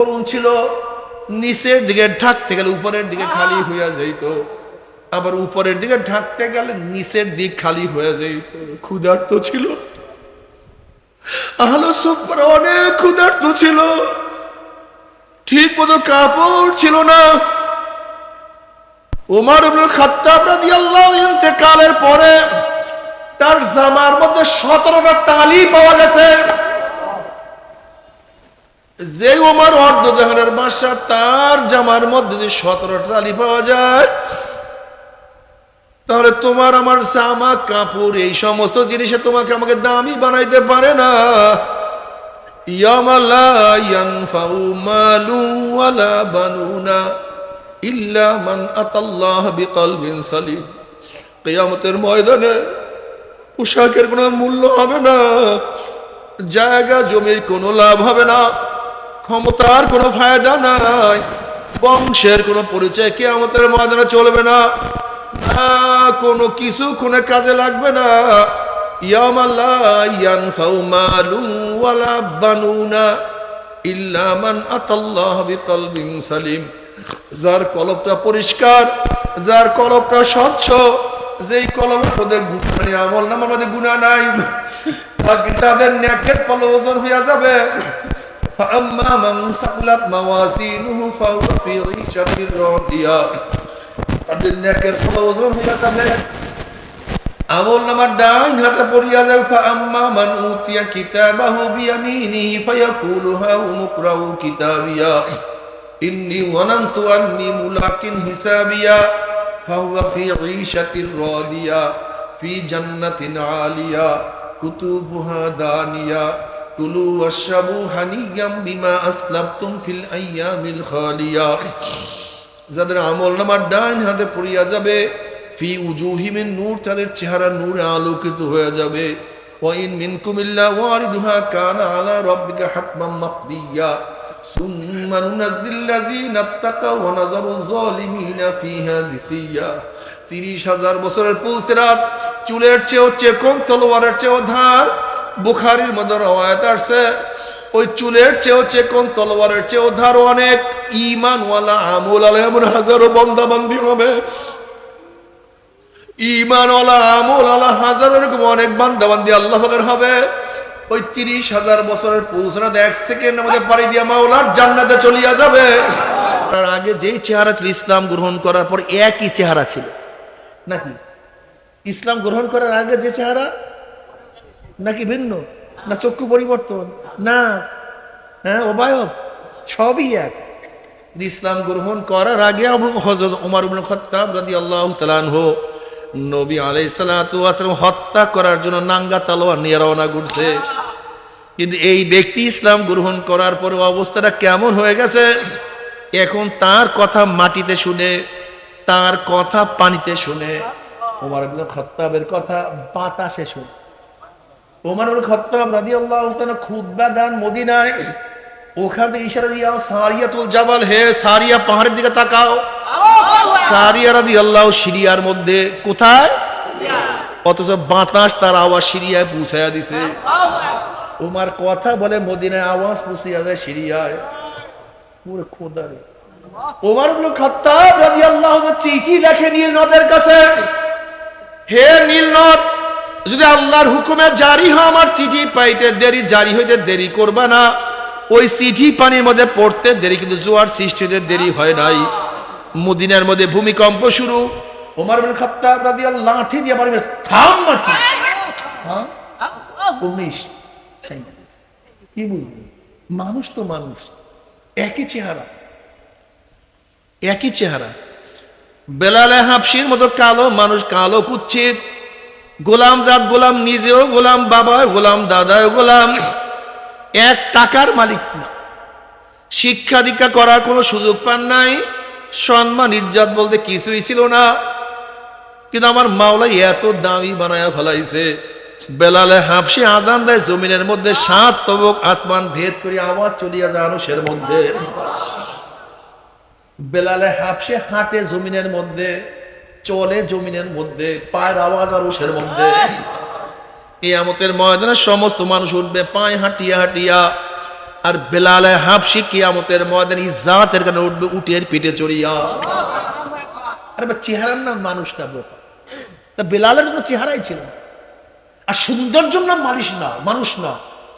করুন ছিল নিচের দিকে ঢাকতে গেলে উপরের দিকে খালি হইয়া যাইত। আবার উপরের দিকে ঢাকতে গেলে নিচের দিক খালি হয়ে যাইত। ক্ষুধার্ত ছিল। আহলো সুপার অনেক ক্ষুধার্ত ছিল। ঠিক মতো কাপড় ছিল না। উমার খাত্তাব রাদিয়াল্লাহু ইন্তেকালের পরে তার জামার মধ্যে সতেরোটা তালি পাওয়া গেছে। যে ওমার অর্ধ জাহানের বাসা তার জামার মধ্যে যদি সতেরোটা তালি পাওয়া যায়, তাহলে তোমার আমার জামা, কাপড়, এই সমস্ত জিনিসে তোমাকে আমাকে দামি বানাইতে পারে না। ময়দানে পোশাকের কোনো মূল্য হবে না, জায়গা, জমির কোনো লাভ হবে না। ক্ষমতার কোনো ফায়দা নাই। বংশের কোনো পরিচয় কে আমাদের ময়দানে চলবে না। কোনো কিছু কোনো কাজে লাগবে না। মান যার পরিষ্কার, যার স্বচ্ছ, যেই গুণা আমল নাই তাদের ন্যাকের পল ওজন হইয়া যাবে। فأما من ثقلت موازينه فهو في عيشة راضية তাদের ন্যাকের পল ওজন হইয়া যাবে আমল নামার ডাইন হাতে পড়িয়া যাবে فأما من أوتي كتابه بيمينه فيقول هاؤم اقرءوا كتابيا إني ظننت أني ملاق حسابيا فهو في عيشة راضية في جنة عالية كتبها دانية كلوا واشربوا هنيئا بما أسلفتم في الأيام الخالية যাদের আমল নামার ডাইন হাতে পড়িয়া যাবে ফি উজুহিমিন নূর তাদের চেহারা নূরে আলোকিত হয়ে যাবে ওয়াইন মিনকুম ইল্লা ওয়ারিদুহা কানা আলা রাব্বিকা হাতমান মাকদিয়া সুম্মা নুনাজ্জিল্লাযীনা ইত্তাকাও ওয়া নাযারু যালিমিনা ফিহা জিসিয়া 30000 বছরের পুলসিরাত চুলের চেয়েও চেকন তলোয়ারের চেয়েও ধার বুখারীর মধ্যে রওয়ায়াত আছে ওই চুলের চেয়েও চেকন, তলোয়ারের চেয়েও ধার অনেক ইমানওয়ালা আমুল আলা এমন হাজারো বন্দাবান্দি হবে। ইমানওয়ালা আমল আলা হাজার এরকম অনেক বান্দাবান্দি আল্লাহ হবে। ওই তিরিশ হাজার বছরের পৌঁছানো এক সেকেন্ডের মধ্যে পাড়ি দিয়া মাওলার জান্নাতে চলিয়া যাবে। তার আগে যেই চেহারা ছিল, ইসলাম গ্রহণ করার পর একই চেহারা ছিল। নাকি? ইসলাম গ্রহণ করার আগে যে চেহারা? নাকি ভিন্ন? না চক্ষু পরিবর্তন? না। হ্যাঁ অবায়ব? সবই এক। ইসলাম গ্রহণ করার আগে আবু হজরত উমার ইবনে খাত্তাব রাদিয়াল্লাহু তাআলা আনহু নবী সালাতু ওয়াসালাম হত্যা করার জন্য নাঙ্গা তলোয়ার নিয়ে রওনা করছে। কিন্তু এই ব্যক্তি ইসলাম গ্রহণ করার পরে অবস্থাটা কেমন হয়ে গেছে? এখন তার কথা মাটিতে শুনে তার কথা পানিতে শুনে। ওমর খাত্তাবের কথা বাতাসে শুনে। ওমর ইবনে খাত্তাব রাদিয়াল্লাহু তাআলা খুতবা দেন মদিনায়। ওখানে ইশারা দিয়া সারিয়াতুল জাবাল হে সারিয়া পাহাড়ের দিকে তাকাও। সারিয়া রাদিয়াল্লাহু সিরিয়ার মধ্যে কোথায়? অথচ বাতাস তার আওয়াজ সিরিয়ায় পৌঁছায়া দিছে। ওমার কথা বলে মদিনায় আওয়াজ পৌঁছিয়া যায় সিরিয়ায়। পুরো খোদা রে। ওমর ইবনে খাত্তাব রাদিয়াল্লাহু তাআলা চিঠি লেখে নীল নদের কাছে। হে নীল নদ যদি আল্লাহর হুকুমে জারি হয় আমার চিঠি পাইতে দেরি, জারি হইতে দেরি করবা না। ওই চিঠি পানির মধ্যে পড়তে দেরি, কিন্তু জোয়ার সৃষ্টি হতে দেরি হয় নাই। মদিনার মধ্যে ভূমিকম্প শুরু। বিন খাত্তাব লাঠি দিয়ে থাম মাটি। হ্যাঁ? উনিশ কি বুঝলি? মানুষ তো মানুষ। একই চেহারা। একই চেহারা। বেলালে হাফসির মতো কালো, মানুষ কালো কুচ্ছিত। গোলাম জাত গোলাম নিজেও গোলাম বাবা গোলাম, দাদাও গোলাম। এক টাকার মালিক না। শিক্ষা দীক্ষা করার কোনো সুযোগ পান নাই। সম্মান, ইজ্জত বলতে কিছুই ছিল না। কিন্তু আমার মাওলাই এত দামি বানায়া ফেলাইছে। বেলালে হাফসি আজান দেয়, জমিনের মধ্যে সাত তবক আসমান ভেদ করে আওয়াজ চলিয়া যায় আনুষের মধ্যে। বেলালে হাফসে হাঁটে জমিনের মধ্যে। চলে জমিনের মধ্যে পায়ের আওয়াজ আরুষের মধ্যে। কিয়ামতের ময়দানে সমস্ত মানুষ উঠবে পায়ে হাঁটিয়া হাঁটিয়া। আর বেলালে হাফসি কিয়ামতের ময়দান ইজ্জাতের কারণে উঠবে উটের পিঠে চড়িয়া। আরে বা চেহারার নাম মানুষ না বোকা তা বেলালের কোনো চেহারাই ছিল না। আর সৌন্দর্যের নাম মালিশ না মানুষ না।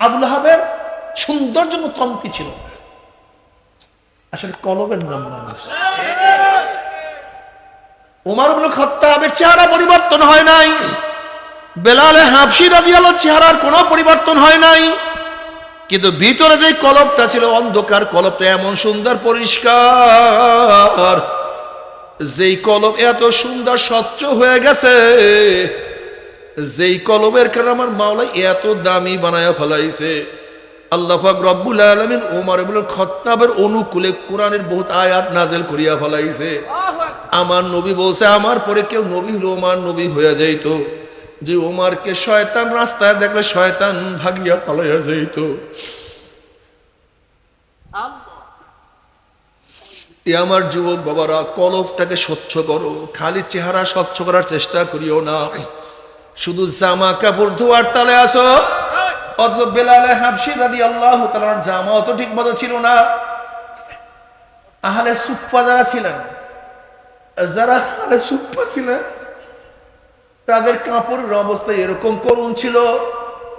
আবুল আহাবের সৌন্দর্য তমকি ছিল। আসলে কলবের নাম মানুষ। উমার খাত্তাবের চেহারা পরিবর্তন হয় নাই। বেলালে হাফসি রাদিয়াল্লাহু চেহারার কোনো পরিবর্তন হয় নাই। কিন্তু ভিতরে যে কলবটা ছিল, অন্ধকার কলবটা এমন সুন্দর, পরিষ্কার। যেই কলব এত সুন্দর, স্বচ্ছ হয়ে গেছে, যেই কলবের কারণে আমার মাওলাই এত দামি বানায়া ফেলাইছে। আল্লাহ পাক রব্বুল আলমিন ওমর ইবনে খাত্তাবের অনুকূলে কোরআনের বহুত আয়াত নাজেল করিয়া ফেলাইছে। আমার নবী বলছে, আমার পরে কেউ নবী হলো, ওমার নবী হয়ে যাইত। যে ওমারকে শয়তান রাস্তায় দেখলে শয়তান ভাগিয়া পালাইয়া যাইত। আমার যুবক বাবারা কলফটাকে স্বচ্ছ করো, খালি চেহারা স্বচ্ছ করার চেষ্টা করিও না। শুধু জামা কাপড় ধোয়ার তালে আসো। অথচ বেলালে হাফসি রাদি আল্লাহ তালার জামাও তো ঠিক মতো ছিল না। আহলে সুপ্পা যারা ছিলেন যারা আহলে সুপ্পা ছিলেন তাদের কাপড়ের অবস্থা এরকম করুন ছিল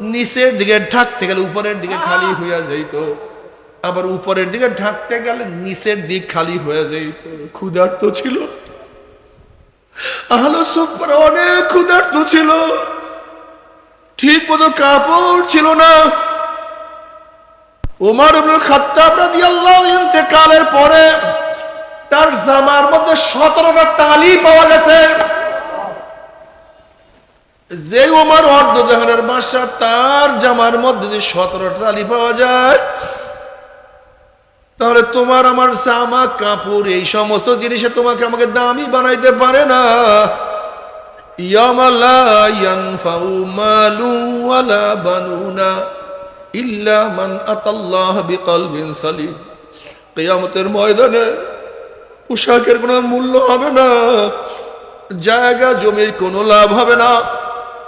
নিচের দিকে ঢাকতে গেলে উপরের দিকে খালি হইয়া যাইত আবার উপরের দিকে ঢাকতে গেলে নিচের দিক খালি হয়ে যাইত। ক্ষুধার্ত ছিল। আহলো সুপার অনেক ক্ষুধার্ত ছিল। ঠিক মতো কাপড় ছিল না। ইবনুল খাত্তাব রাদিয়াল্লাহু ইন্তেকালের পরে তার জামার মধ্যে সতেরোটা তালি পাওয়া গেছে। যে ওমার অর্ধ জাহানের বাসা তার জামার মধ্যে যদি সতেরোটা তালি পাওয়া যায়, তাহলে তোমার আমার জামা, কাপড়, এই সমস্ত জিনিসে তোমাকে আমাকে দামি বানাইতে পারে না। ইল্লা মান ময়দানে পোশাকের কোনো মূল্য হবে না। জায়গা, জমির কোনো লাভ হবে না।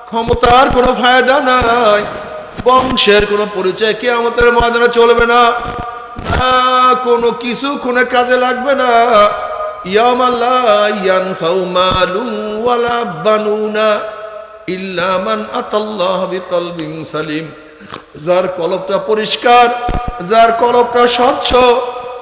ক্ষমতার কোনো ফায়দা নাই। বংশের কোনো পরিচয় কে আমাদের ময়দানে চলবে না। কোনো কিছু কোনো কাজে লাগবে না। যার কলবটা পরিষ্কার, যার কলবটা স্বচ্ছ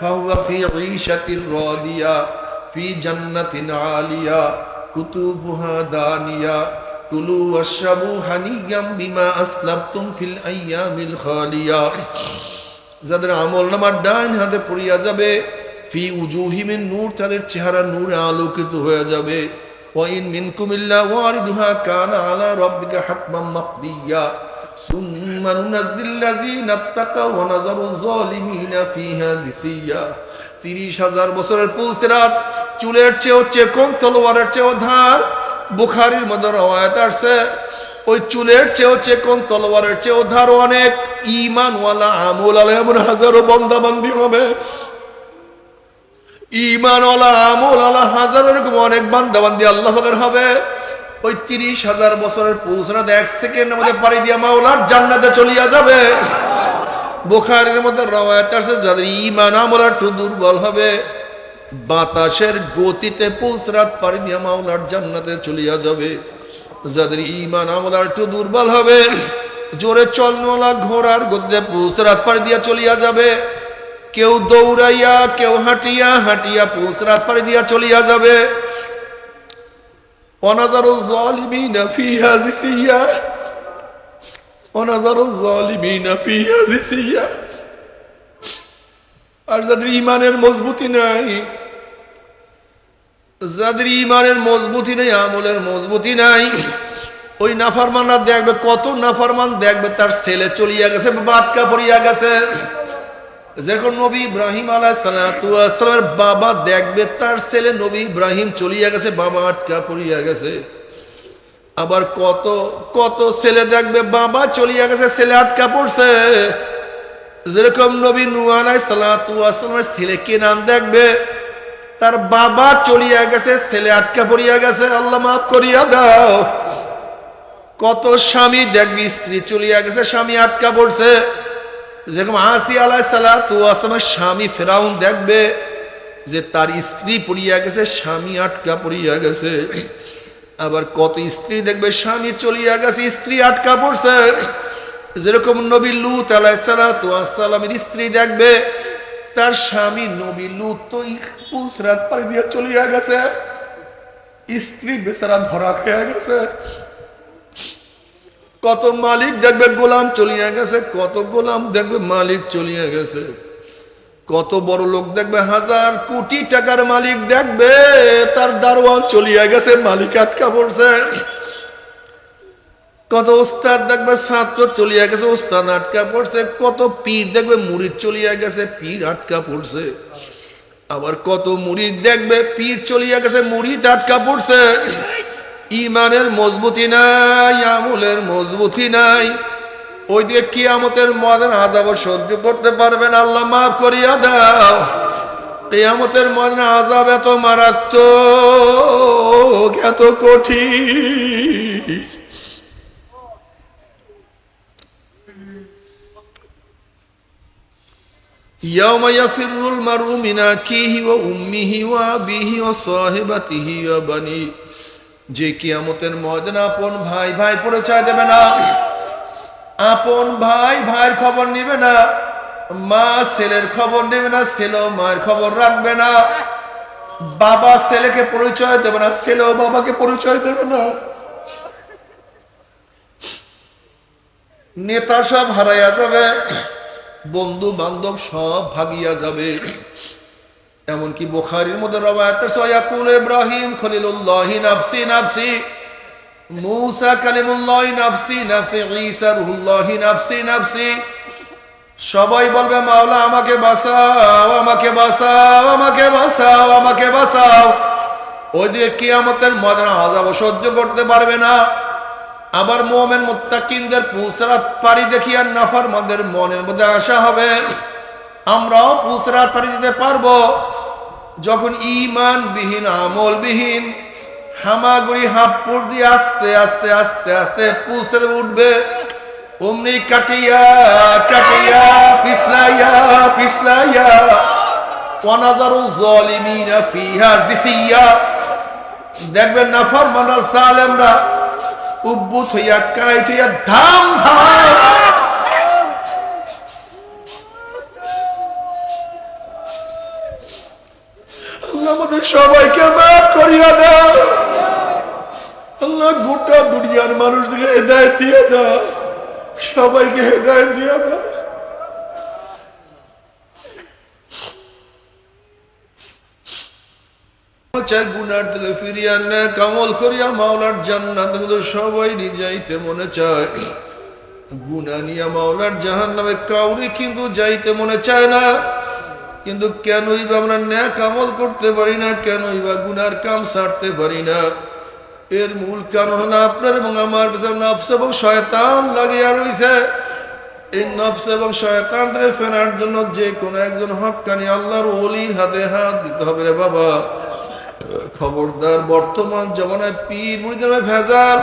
فهو في عيشة راضية في جنة عالية كتبها دانية كلوا واشربوا هنيئا بما أسلفتم في الأيام الخالية যাদের আমল নামার ডাইন হাতে পড়িয়া যাবে ফি উজুহিমিন নূর তাদের চেহারা নূরে আলোকিত হয়ে যাবে ওয়াইন মিনকুম ইল্লা ওয়ারিদুহা কানা আলা রাব্বিকা হাতমান মাকদিয়া জিসিয়া 30000 বছরের পুলসিরাত চুলের চেয়েও চেকন তলোয়ারের চেয়েও ধার, বুখারীর মধ্যে ওই চুলের চেয়েও চেকন তলোয়ারের চেয়েও ধার অনেক। ইমানওয়ালা আমল আলা এমন হাজারো বন্দাবান্দি হবে। ইমানওয়ালা আমল আলা হাজার এরকম অনেক বান্দাবান্দি আল্লাহ হবে। ওই তিরিশ হাজার বছরের পৌঁছানো এক সেকেন্ডের মধ্যে পাড়ি দিয়া মাওলার জান্নাতে চলিয়া যাবে। বুখারের মধ্যে রওয়ায়াত আছে যাদের ইমান আমল একটু দুর্বল হবে, বাতাসের গতিতে পুলসরাত পাড়ি দিয়া মাওলার জান্নাতে চলিয়া যাবে। যাদের ইমান আমল একটু দুর্বল হবে, জোরে চলনওয়ালা ঘোড়ার গতিতে পুলসরাত পাড়ি দিয়া চলিয়া যাবে। কেউ দৌড়াইয়া, কেউ হাঁটিয়া হাঁটিয়া পুলসরাত পাড়ি দিয়া চলিয়া যাবে। অনাজারু জালিমিনা ফিহা জিসিয়া অনাজারু জালিমিনা ফিহা জিসিয়া আর যাদের ইমানের মজবুতি নাই, যাদের ইমানের মজবুতি নেই, আমলের মজবুতি নাই, ওই নাফারমানরা দেখবে, কত নাফারমান দেখবে, তার ছেলে চলিয়া গেছে বাটকা পড়িয়া গেছে। যেরকম নবী ইব্রাহিম আলাহ সালামের বাবা দেখবে তার ছেলে নবী ইব্রাহিম চলিয়া গেছে, বাবা আটকা পড়িয়া গেছে। আবার কত কত ছেলে দেখবে বাবা চলিয়া গেছে, ছেলে আটকা পড়ছে। যেরকম নবী নুয়ালাই সালামের ছেলে কে নাম দেখবে? তার বাবা চলিয়া গেছে, ছেলে আটকা পড়িয়া গেছে, আল্লাহ মাফ করিয়া দাও। কত স্বামী দেখবি, স্ত্রী চলিয়া গেছে, স্বামী আটকা পড়ছে। যেরকম আসি আলাহ সালামের স্বামী ফেরাউন দেখবে যে তার স্ত্রী পড়িয়া গেছে, স্বামী আটকা পড়িয়া গেছে। আবার কত স্ত্রী দেখবে, স্বামী চলিয়া গেছে, স্ত্রী আটকা পড়ছে। যেরকম নবী লুত আলাইসালামের স্ত্রী দেখবে, তার স্বামী নবী লুত তো পুসরাত পাড়ি দিয়ে চলিয়া গেছে। স্ত্রী বেচারা ধরা খেয়ে গেছে। কত মালিক দেখবে গোলাম চলিয়া গেছে, কত গোলাম দেখবে মালিক চলিয়া গেছে। কত বড় লোক দেখবে, হাজার কোটি টাকার মালিক দেখবে, তার দারোয়ান চলিয়া গেছে, মালিক আটকা পড়ছে। কত ওস্তাদ দেখবে, ছাত্র চলিয়া গেছে, ওস্তাদ আটকা পড়ছে। কত পীর দেখবে মুড়িদ চলিয়া গেছে, পীর আটকা পড়ছে। আবার কত মুড়িদ দেখবে, পীর চলিয়া গেছে মুড়িদ আটকা পড়ছে। ইমানের মজবুতি নাই আমলের মজবুতি নাই ওই দিকে কিয়ামতের মদের আজাব সহ্য করতে পারবেন আল্লাহ মাফ করিয়া দাও কিয়ামতের মদের আজাব এত মারাত্মক এত কঠিন يوم يفر المرء من أخيه وأمه وأبيه وصاحبته وبنيه যে কিয়ামতের ময়দানে আপন ভাই ভাই পরিচয় দেবে না, আপন ভাই ভাইয়ের খবর নেবে না, মা ছেলের খবর নেবে না ছেলেও মায়ের খবর রাখবে না, বাবা ছেলেকে পরিচয় দেবে না ছেলেও বাবাকে পরিচয় দেবে না। নেতা সব হারাইয়া যাবে বন্ধু বান্ধব সব ভাগিয়া যাবে। এমনকি বোখারির মধ্যে রবায়াতে সয়াকুল ইব্রাহিম খলিলুল্লাহ নাফসি নাফসি। মুসা কালিমুল্লাহ নাফসি নাফসি। ঈসা রুহুল্লাহ নাফসি নাফসি। সবাই বলবে, মাওলা, আমাকে বাঁচাও আমাকে বাঁচাও আমাকে বাঁচাও আমাকে বাঁচাও। ওই দিকে কিয়ামতের মদনা আজাব সহ্য করতে পারবে না। আবার মোমেন মুত্তাকিনদের পুসরাত পারি দেখি আর নাফার মদের মনের মধ্যে আশা হবে। আমরাও পুসরাত পারি দিতে পারব। যখন ইমান বিহীন আমল বিহীন হামাগুড়ি হাঁপুর দিয়ে আস্তে আস্তে আস্তে আস্তে পুষে উঠবে। অমনি কাটিয়া কাটিয়া, পিছলাইয়া পিছলাইয়া, ওয়ানাজারু জালিমিনা ফিহা জিসিয়া। দেখবেন নাফর মানা সালেমরা উব্বুত হইয়া কাইট হইয়া ধাম ধাম আমাদের সবাইকে মাফ করিয়া দাও। আল্লাহ গোটা দুনিয়ার মানুষদেরকে দিয়ে দাও। সবাইকে দিয়ে দাও। কামল করিয়া মাওলার জান্নাত সবাই যাইতে মনে চায়। গুনা নিয়া মাওলার জাহান নামে কাউরি কিন্তু যাইতে মনে চায় না। কিন্তু কেনই বা আমরা ন্যাক কামল করতে পারি না? কেনই বা গুনার কাম ছাড়তে পারি না? এর মূল কারণ হলো আপনার এবং আমার পিছনে নফস এবং শয়তান লাগিয়া রয়েছে এই নফস এবং শয়তান থেকে ফেরার জন্য যে কোনো একজন হকানি আল্লাহর অলির হাতে হাত দিতে হবে রে বাবা। খবরদার, বর্তমান জমানায় পীর মুড়িদের ভেজাল।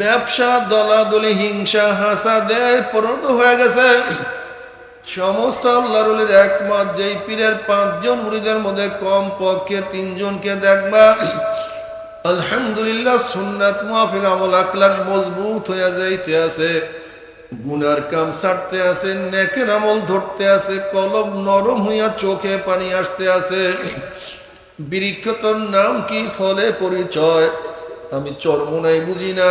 ব্যবসা, দলাদলি, হিংসা হাসা দেয় পরিণত হয়ে গেছে। সমস্ত আল্লাহরুলের একমত, যেই পীরের পাঁচজন মুড়িদের মধ্যে কম পক্ষে তিনজনকে দেখবা, আলহামদুলিল্লাহ সুন্নাত মুআফিক আমল আকলাক মজবুত হয়ে যাইতে আছে, গুনার কাম ছাড়তে আছে, নেকের আমল ধরতে আছে কলব নরম হইয়া চোখে পানি আসতে আছে। বৃক্ষতর নাম কি? ফলে পরিচয়। আমি চরমোনাই বুঝি না।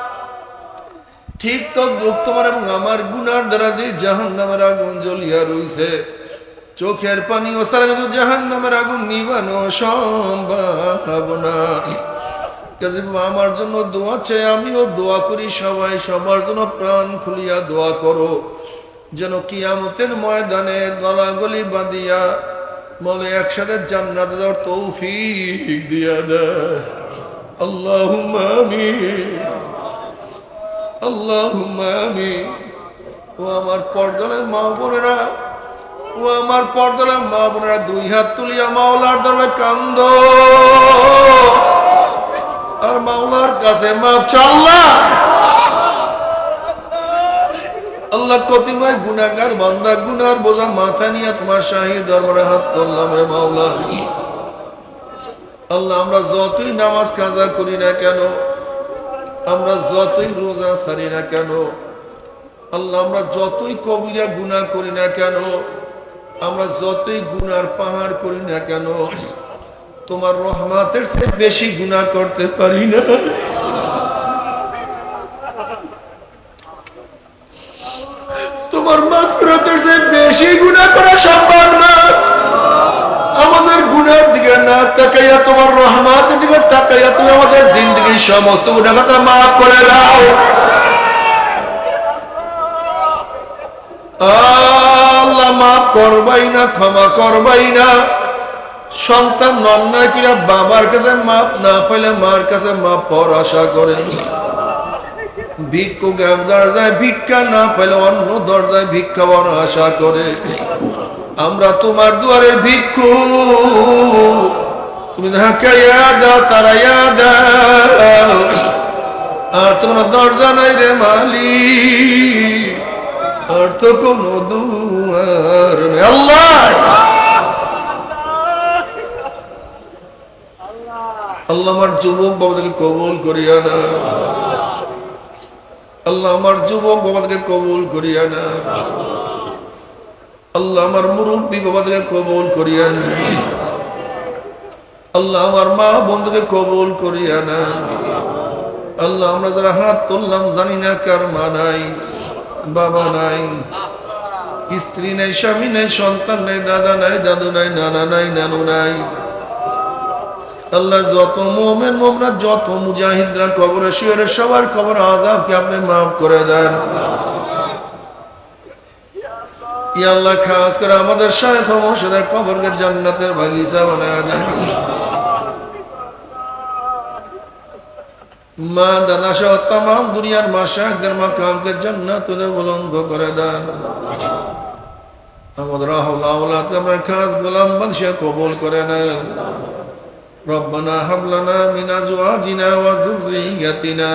ঠিক তোমার এবং আমার গুনার দ্বারা যে জাহান নামের আগুন জ্বলিয়া রইছে। চোখের পানি ও সারা কিন্তু জাহান নামের আগুন নিবানো সম্ভব না। আমার জন্য দোয়া চাই, আমিও দোয়া করি সবাই, সবার জন্য প্রাণ খুলিয়া দোয়া করো। যেন কিয়ামতের ময়দানে গলাগলি বাঁধিয়া বলে একসাথে জান্নাত যাওয়ার তৌফিক দিয়া দেয়। আল্লাহ আমিন। আমিন। ও আমার পর্দালে মা বোনেরা, ও আমার পর্দালে মা বোনেরা, দুই হাত তুলিয়া মাওলার দরবে কান্দ। আর মাওলার কাছে মাপ চাল্লা আল্লাহ। কতিময় গুনাগার বান্দা গুনার বোঝা মাথা নিয়ে তোমার শাহী দরবারে হাত করলাম রে মাওলা। আল্লাহ, আমরা যতই নামাজ কাজা করি না কেন আমরা যতই রোজা সারি না কেন, আল্লাহ আমরা যতই কবিরা গুণা করি না কেন, আমরা যতই গুনার পাহাড় করি না কেন, তোমার রহমাতের চেয়ে বেশি গুণা করতে পারি না। তোমার মাকফিরাতের চেয়ে বেশি গুণা করা সম্ভব আমাদের সমস্ত মাফ করে দাও। আল্লাহ মাফ করবাই না, ক্ষমা করবাই না। সন্তান নন্যা কিনা, বাবার কাছে মাপ না পাইলে মার কাছে মাপ পর আশা করে। ভিক্ষুক এক দরজায় ভিক্ষা না পেলে অন্য দরজায় ভিক্ষা বড় আশা করে। আমরা তোমার দুয়ারে ভিক্ষু। তুমি ধাক্কা দাও তারা দাও আর তো কোনো দরজা নাই রে মালি আর তো কোনো দুয়ার আল্লাহ! আল্লাহ আমার যুবক বাবাদেরকে কবুল করিয়া না। আল্লাহ আমার যুবক বাবাদেরকে কবুল করিয়া না। আল্লাহ আমার মুরব্বী বাবাদেরকে কবুল করিয়া না আল্লাহ আমার মা বন্ধুকে কবুল করিয়া না আল্লাহ আমরা যারা হাত তুললাম জানি না কার মা নাই, বাবা নাই, স্ত্রী নাই, স্বামী নাই, সন্তান নাই, দাদা নাই, দাদু নাই, নানা নাই, নানু নাই। আল্লাহ যত মোমেন মোমরা যত মুজাহিদরা কবরে শিয়রে সবার কবর আজাবকে আপনি মাফ করে দেন। ই আল্লাহ খাস করে আমাদের শায়খ মোর্শেদের কবরকে জান্নাতের বাগিচা বানায় দেন মা দাদা সহ তাম দুনিয়ার মা শাহদের মা কামকে জান্নাত বুলন্দ করে দেন আমাদের আহল আওলাদকে আমরা খাস গোলাম বাদশাহ কবুল করে নেন ربنا هب لنا من ازواجنا وذريتنا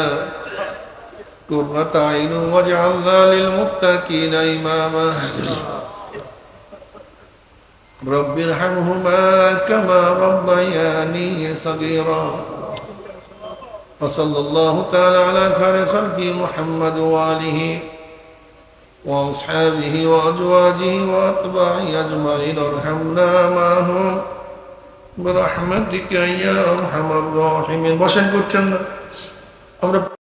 قرة عين واجعلنا للمتقين اماما رب ارحمهما كما ربياني صغيرا وصلى الله تعالى على خير خلق محمد واله واصحابه وازواجه واتباعه اجمعين ارحمنا معهم برحمتك يا ارحم الراحمين বসেন করছেন না আমরা